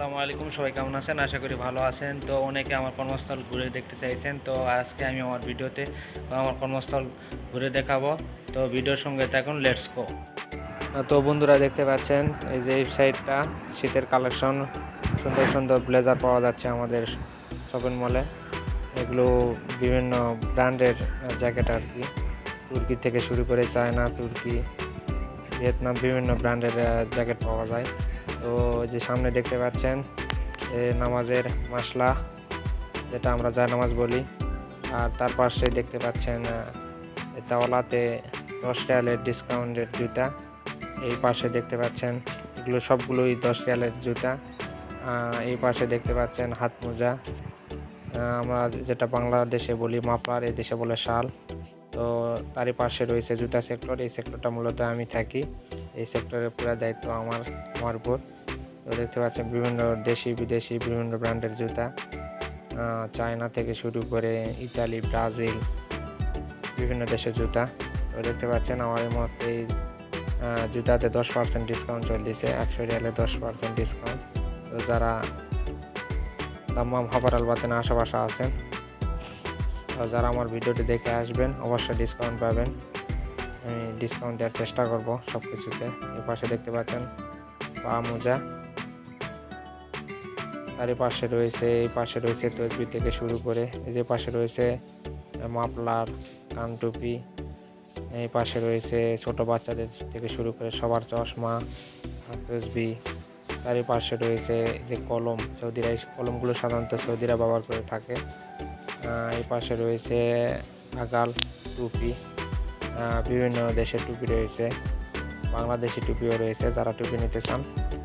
আসসালামু আলাইকুম, সবাই কেমন আছেন? আশা করি ভালো আছেন। তো অনেকে আমার কর্মস্থল ঘুরে দেখতে চাইছেন, তো আজকে আমি আমার ভিডিওতে আমার কর্মস্থল ঘুরে দেখাবো। তো ভিডিওর সঙ্গে থাকুন লেটস গো তো বন্ধুরা দেখতে পাচ্ছেন, এই যে সাইডটা শীতের কালেকশন সুন্দর সুন্দর ব্লেজার পাওয়া যাচ্ছে আমাদের শপিং মলে এগুলো বিভিন্ন ব্র্যান্ডের জ্যাকেট আর কি। তুর্কি থেকে শুরু করে চায়না, তুর্কি ভিয়েতনাম বিভিন্ন ব্র্যান্ডের জ্যাকেট পাওয়া যায়। তো যে সামনে দেখতে পাচ্ছেন নামাজের মাসলা, যেটা আমরা যা নামাজ বলি। আর তার পাশে দেখতে পাচ্ছেন তাওলাতে দশ রিয়ালের ডিসকাউন্টের জুতা। এই পাশে দেখতে পাচ্ছেন, এগুলো সবগুলোই দশ রিয়ালের জুতা। এই পাশে দেখতে পাচ্ছেন হাত মোজা। আমরা যেটা বাংলাদেশে বলি মাপলার এই দেশে বলে শাল। তো তারই পাশে রয়েছে জুতা সেক্টর। এই সেক্টরটা মূলত আমি থাকি। এই সেক্টরের পুরো দায়িত্ব আমার আমার উপর। তো দেখতে পাচ্ছেন বিভিন্ন দেশি, বিদেশি বিভিন্ন ব্র্যান্ডের জুতা। চায়না থেকে শুরু করে ইতালি, ব্রাজিল, বিভিন্ন দেশের জুতা। তো দেখতে পাচ্ছেন আমার এই মুহূর্তে এই জুতাতে দশ পার্সেন্ট ডিসকাউন্ট চলতেছে, একশো রিয়ালে দশ পার্সেন্ট ডিসকাউন্ট তো যারা দাম্মাম হাবার আলবাতেন আশেপাশে আছেন যারা আমার ভিডিওটি দেখে আসবেন, অবশ্যই ডিসকাউন্ট পাবেন। আমি ডিসকাউন্ট দেওয়ার চেষ্টা করব সব কিছুতে এই পাশে দেখতে পাচ্ছেন, পা মোজা। তারই পাশে রয়েছে, এই পাশে রয়েছে তসবি থেকে শুরু করে, এই যে পাশে রয়েছে মাপলার কানটুপি এই পাশে রয়েছে ছোট বাচ্চাদের থেকে শুরু করে সবার চশমা তসবি। তারই পাশে রয়েছে যে কলম সৌদিরা এই কলমগুলো সাধারণত সৌদিরা ব্যবহার করে থাকে। এই পাশে রয়েছে আগাল টুপি বিভিন্ন দেশের টুপি রয়েছে, বাংলাদেশি টুপিও রয়েছে, যারা টুপি নিতে চান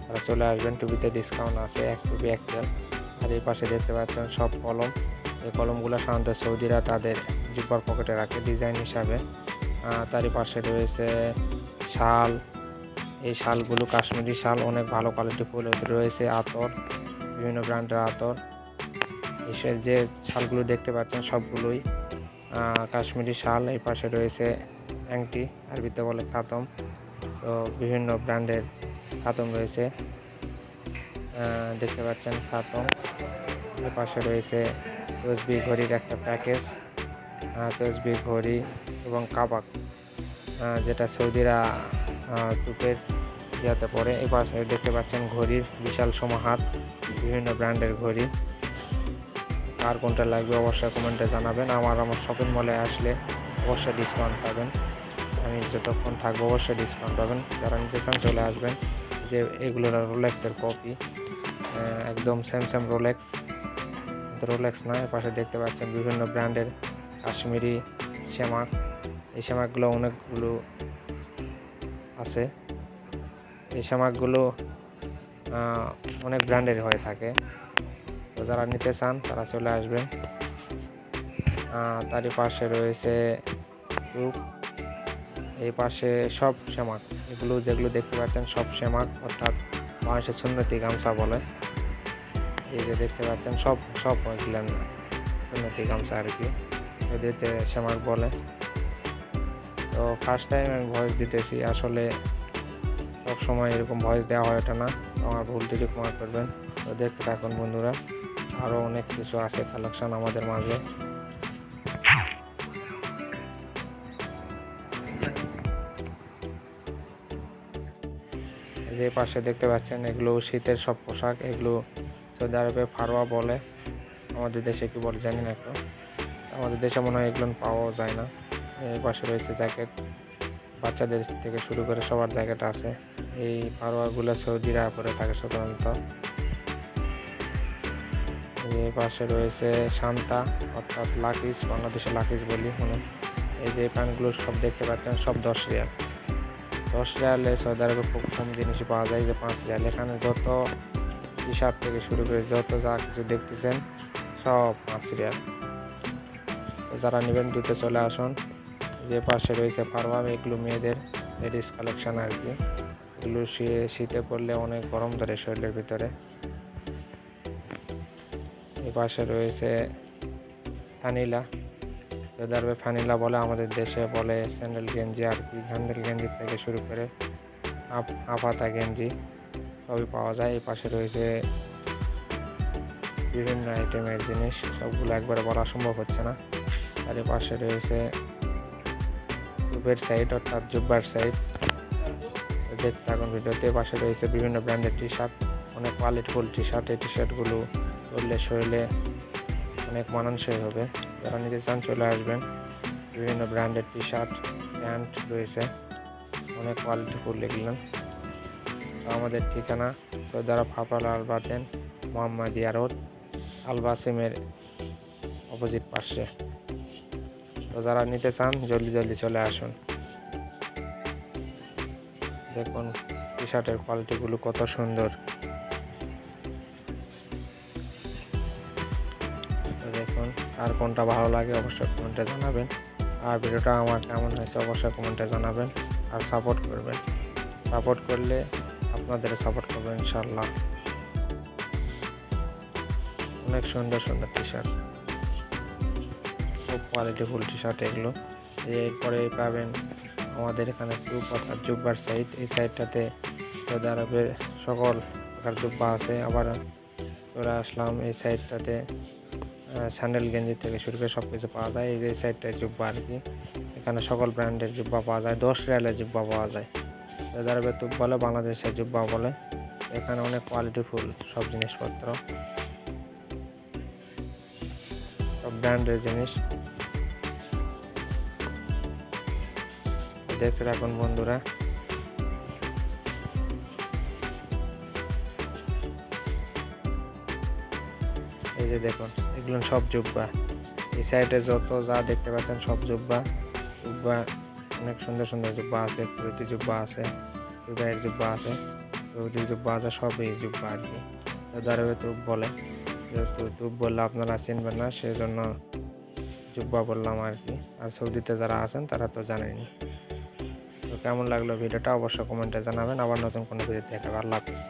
তারা চলে আসবেন, টুপিতে ডিসকাউন্ট আছে, এক টুপি, এক তেল আর এই পাশে দেখতে পাচ্ছেন সব কলম, এই কলমগুলো সাধারণত সৌদিরা তাদের জিপার পকেটে রাখে ডিজাইন হিসাবে। তারই পাশে রয়েছে শাল, এই শালগুলো কাশ্মীরি শাল, অনেক ভালো কোয়ালিটি ফুল রয়েছে, আতর, বিভিন্ন ব্র্যান্ডের আতর। এসে যে শালগুলো দেখতে পাচ্ছেন সবগুলোই কাশ্মীরি শাল, এই পাশে রয়েছে অ্যাংটি, আরবিতে বলে খাতম। তো বিভিন্ন ব্র্যান্ডের খাতম রয়েছে। দেখতে পাচ্ছেন খাতম। এর পাশে রয়েছে তসবি ঘড়ির একটা প্যাকেজ তসবি ঘড়ি এবং কাবাক যেটা সৌদিরা টুপের ইয়াতে পরে এই পাশে দেখতে পাচ্ছেন ঘড়ির বিশাল সমাহার, বিভিন্ন ব্র্যান্ডের ঘড়ি। কার কোনটা লাগবে অবশ্যই কমেন্টে জানাবেন। আমার আমার শপিং মলে আসলে অবশ্যই ডিসকাউন্ট পাবেন। আমি যতক্ষণ থাকব অবশ্যই ডিসকাউন্ট পাবেন। যারা নিতে চান চলে আসবেন। যে এগুলো রোলেক্সের কপি একদম সেম রোলেক্স রোলেক্স না পাশে দেখতে পাচ্ছেন বিভিন্ন ব্র্যান্ডের কাশ্মীরি শ্যামাক এই শ্যামাকগুলো অনেকগুলো আছে। এই শ্যামাকগুলো অনেক ব্র্যান্ডের হয়ে থাকে। তো যারা নিতে চান, তারা চলে আসবেন। তারই পাশে রয়েছে টুপ এই পাশে সব শ্যামাক এগুলো যেগুলো দেখতে পাচ্ছেন, সব শ্যামাক অর্থাৎ মানুষের সুন্নতি গামছা বলে। এই যে দেখতে পাচ্ছেন, সব সব এগুলো সুন্নতি গামছা আর কি। এদেরতে শ্যামাক বলে। তো ফার্স্ট টাইম আমি ভয়েস দিতেছি, আসলে সব সময় এরকম ভয়েস দেওয়া হয় ওঠে না। আমার ভুল ত্রুটি ক্ষমা করবেন। তো দেখতে থাকুন বন্ধুরা। আরও অনেক কিছু আছে কালেকশন আমাদের মাঝে। যে পাশে দেখতে পাচ্ছেন, এগুলো শীতের সব পোশাক, এগুলো সৌদি আরবে ফারোয়া বলে। আমাদের দেশে কি বলে জানি না আমাদের দেশে মনে হয় এগুলো পাওয়াও যায় না। এই পাশে রয়েছে জ্যাকেট বাচ্চাদের থেকে শুরু করে সবার জ্যাকেট আছে। এই ফারোয়াগুলো সৌদিরা পরে থাকে সাধারণত। এই পাশে রয়েছে শান্তা, অর্থাৎ লাকিস বাংলাদেশে লাকিস বলি মনে এই যে প্যান্টগুলো সব দেখতে পাচ্ছেন, সব দশ রিয়াল। দশ রিয়ালে সৌদি খুব কম জিনিসই পাওয়া যায় যে পাঁচ রিয়াল। এখানে যত শার্ট থেকে শুরু করে যত যা কিছু দেখতেছেন, সব পাঁচ রিয়াল। যারা নেবেন, দ্রুত চলে আসুন। যে পাশে রয়েছে ফার্মাম এগুলো মেয়েদের, লেডিস কালেকশন আর কি। এগুলো শীতে পড়লে অনেক গরম ধরে শরীরের ভিতরে। পাশে রয়েছে ফানিলা। সৌদি ফানিলা বলে আমাদের দেশে বলে স্যান্ডেল গেঞ্জি আর কি। হ্যান্ডেল গেঞ্জি থেকে শুরু করে হাফ গেঞ্জি সবই পাওয়া যায়। এই পাশে রয়েছে বিভিন্ন আইটেমের জিনিস। সবগুলো একবারে বলা সম্ভব হচ্ছে না। আর এই পাশে রয়েছে জুবের সাইড অর্থাৎ জুব্বার সাইড দেখতে থাকুন ভিডিওতে। পাশে রয়েছে বিভিন্ন ব্র্যান্ডের টি শার্ট অনেক কোয়ালিটিফুল টি শার্ট এই টি শার্টগুলো পরলে শরীরে অনেক মানানসই হবে। যারা নিতে চান চলে আসবেন। বিভিন্ন ব্র্যান্ডের টি শার্ট প্যান্ট রয়েছে। অনেক কোয়ালিটিফুল তো আমাদের ঠিকানা Saudi Arab Hafr Al Batin Mohammadiya road Al বাসিমের opposite পাশে। তো যারা নিতে চান, জলদি জলদি চলে আসুন। দেখুন টি শার্টের কোয়ালিটিগুলো কত সুন্দর। তো দেখুন। আর কোনটা ভালো লাগে অবশ্যই কমেন্টে জানাবেন। আর ভিডিওটা আমার কেমন হয়েছে অবশ্যই কমেন্টে জানাবেন। আর সাপোর্ট করবেন। সাপোর্ট করলে আপনাদের সাপোর্ট করবেন ইনশাল্লাহ অনেক সুন্দর সুন্দর টি শার্ট খুব কোয়ালিটিফুল টি শার্ট এগুলো। এরপরে পাবেন আমাদের এখানে টুপ অর্থাৎ জুব্বার সাইড এই সাইডটাতে সৌদি আরবের সকল প্রকার জুব্বা আছে। আবার চলে আসলাম এই সাইডটাতে স্যান্ডেল, গেঞ্জি থেকে শুরু করে সব কিছু পাওয়া যায়। এই যে সাইডটায় জুব্বা আর কি। এখানে সকল ব্র্যান্ডের জুব্বা পাওয়া যায়। দশ রিয়ালের জুব্বা পাওয়া যায়। আরবে তুপ বলে, বাংলাদেশের জুব্বা বলে। এখানে অনেক কোয়ালিটিফুল সব জিনিসপত্র। সব ব্র্যান্ডের জিনিস। দেখতে থাকুন বন্ধুরা। এই যে দেখুন। এগুলো সব জুব্বা। এই সাইডে যত যা দেখতে পাচ্ছেন সব জুব্বা। জুব্বা, অনেক সুন্দর সুন্দর জুব্বা আছে কুয়েতি জুব্বা আছে দুবাইয়ের জুব্বা আছে। সৌদি জুব্বা আছে সব এই জুব্বা আর কি। আরবে তুপ বলে, যেহেতু তুপ বললে আপনারা চিনবেন না সেই জন্য জুব্বা বললাম আর কি। আর সৌদিতে যারা আছেন, তারা তো জানেনি তো কেমন লাগল ভিডিওটা অবশ্যই কমেন্টে জানাবেন। আবার নতুন কোনো ভিডিও দেখাবে। আল্লাহ হাফিজ।